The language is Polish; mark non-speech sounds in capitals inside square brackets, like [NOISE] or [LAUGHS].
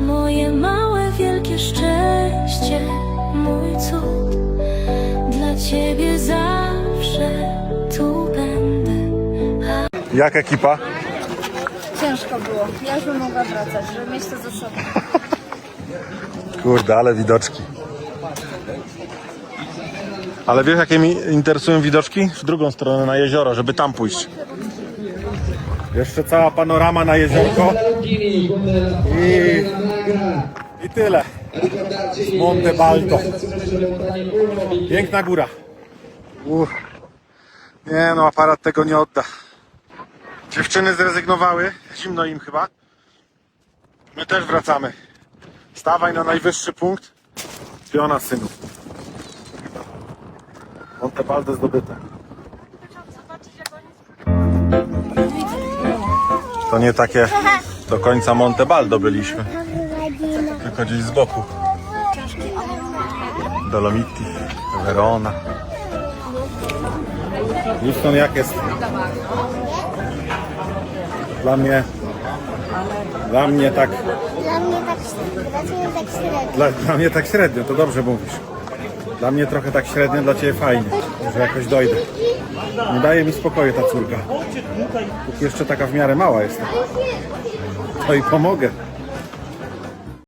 moje małe, wielkie szczęście, mój cud. Dla ciebie zawsze tu będę. Jak ekipa? Ciężko było. Ja już bym mogła wracać, żeby mieć to ze sobą. [LAUGHS] Kurde, ale widoczki. Ale wiesz, jakie mi interesują widoczki? W drugą stronę, na jezioro, żeby tam pójść. Jeszcze cała panorama na jeziorko. I, i tyle. Monte Balto. Piękna góra. Nie no, aparat tego nie odda. Dziewczyny zrezygnowały. Zimno im chyba. My też wracamy. Stawaj na najwyższy punkt. Piona synu. Montebaldo zdobyte. To nie takie do końca Montebaldo byliśmy. Tylko gdzieś z boku. Dolomiti, Verona. Houston jak jest? Dla mnie dla mnie tak Dla mnie tak, tak średnio. Dla, dla mnie tak średnio, to dobrze mówisz. Dla mnie trochę tak średnio, dla Ciebie fajnie, że jakoś dojdę. Nie daje mi spokoju ta córka. Jeszcze taka w miarę mała jest. To i pomogę.